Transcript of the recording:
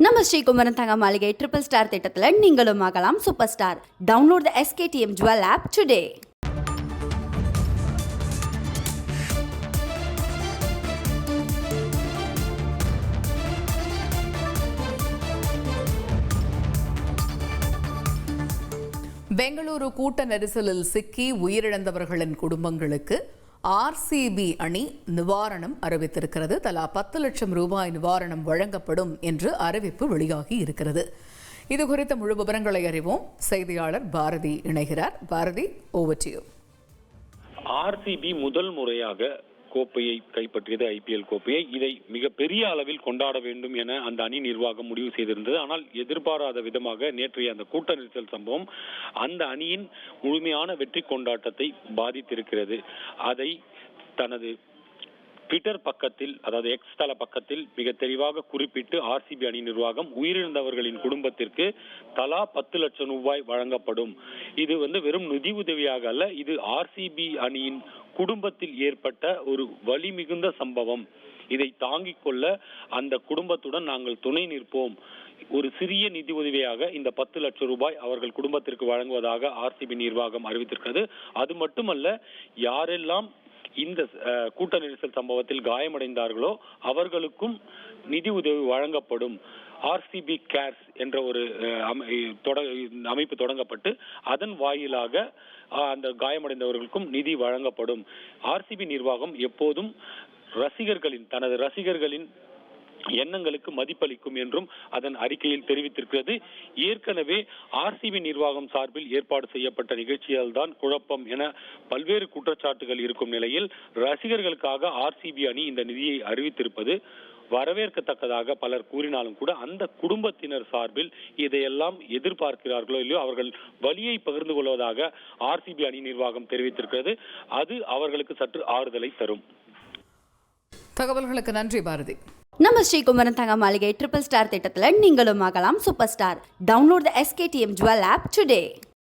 நம்ம ஸ்ரீகுமரன் தங்க மாளிகை ட்ரிபிள் ஸ்டார் திட்டத்தில் நீங்களும் ஆகலாம் super star download the SKDM jewel app today Bengaluru கூட்ட நெரிசலில் சிக்கி உயிரிழந்தவர்களின் குடும்பங்களுக்கு ஆர்சிபி அணி நிவாரணம் அறிவித்திருக்கிறது. தலா பத்து லட்சம் ரூபாய் நிவாரணம் வழங்கப்படும் என்று அறிவிப்பு வெளியாகி இருக்கிறது. இது குறித்த முழு விவரங்களை அறிவோம். செய்தியாளர் பாரதி இணைகிறார். பாரதி ஓவர் டு ஆர்சிபி முதல் முறையாக கோப்பையை கைப்பற்றியது ஐபிஎல் கோப்பையை. இதை மிகப்பெரிய அளவில் கொண்டாட வேண்டும் என அந்த அணி நிர்வாகம் முடிவு செய்திருந்தது. ஆனால் எதிர்பாராத விதமாக நேற்றைய அந்த கூட்ட நெரிசல் சம்பவம் அந்த அணியின் முழுமையான வெற்றி கொண்டாட்டத்தை பாதித்திருக்கிறது. அதை தனது ட்விட்டர் பக்கத்தில் அதாவது எக்ஸ் தள பக்கத்தில் மிக தெளிவாக குறிப்பிட்டு ஆர்சிபி அணி நிர்வாகம் உயிரிழந்தவர்களின் குடும்பத்திற்கு தலா பத்து லட்சம் ரூபாய் வழங்கப்படும். இது வந்து வெறும் நிதி உதவியாக அல்ல இது ஆர்சிபி அணியின் குடும்பத்தில் ஏற்பட்ட ஒரு வலி மிகுந்த சம்பவம். இதை தாங்கிக் கொள்ள அந்த குடும்பத்துடன் நாங்கள் துணை நிற்போம். ஒரு சிறிய நிதி உதவியாக இந்த பத்து லட்சம் ரூபாய் அவர்கள் குடும்பத்திற்கு வழங்குவதாக ஆர்சிபி நிர்வாகம் அறிவித்திருக்கிறது. அது மட்டுமல்ல யாரெல்லாம் இந்த கூட்ட நெரிசல் சம்பவத்தில் காயமடைந்தார்களோ அவர்களுக்கும் நிதி உதவி வழங்கப்படும். ஆர்சிபி கேர்ஸ் என்ற ஒரு தொட- அமைப்பு தொடங்கப்பட்டு அதன் வாயிலாக அந்த காயமடைந்தவர்களுக்கும் நிதி வழங்கப்படும். ஆர்சிபி நிர்வாகம் எப்போதும் ரசிகர்களின் தனது ரசிகர்களின் எண்ணங்களுக்கு மதிப்பளிக்கும் என்றும் அதன் அறிக்கையில் தெரிவித்திருக்கிறது. ஏற்கனவே ஆர்சிபி நிர்வாகம் சார்பில் ஏற்பாடு செய்யப்பட்ட நிகழ்ச்சியால் தான் குழப்பம் என பல்வேறு குற்றச்சாட்டுகள் இருக்கும் நிலையில் ரசிகர்களுக்காக ஆர்சிபி அணி இந்த நிதியை அறிவித்திருப்பது வரவேற்கத்தக்கதாக பலர் கூறினாலும் கூட அந்த குடும்பத்தினர் சார்பில் இதையெல்லாம் எதிர்பார்க்கிறார்களோ இல்லையோ அவர்கள் வலியை பகிர்ந்து கொள்வதாக ஆர்சிபி அணி நிர்வாகம் தெரிவித்திருக்கிறது. அது அவர்களுக்கு சற்று ஆறுதலை தரும். தகவல்களுக்கு நன்றி பாரதி. நம்ம ஸ்ரீகுமரன் தங்க மாளிகை ட்ரிபிள் ஸ்டார் திட்டத்தில் நீங்களும் ஆகலாம் super star download the SKDM jewel app today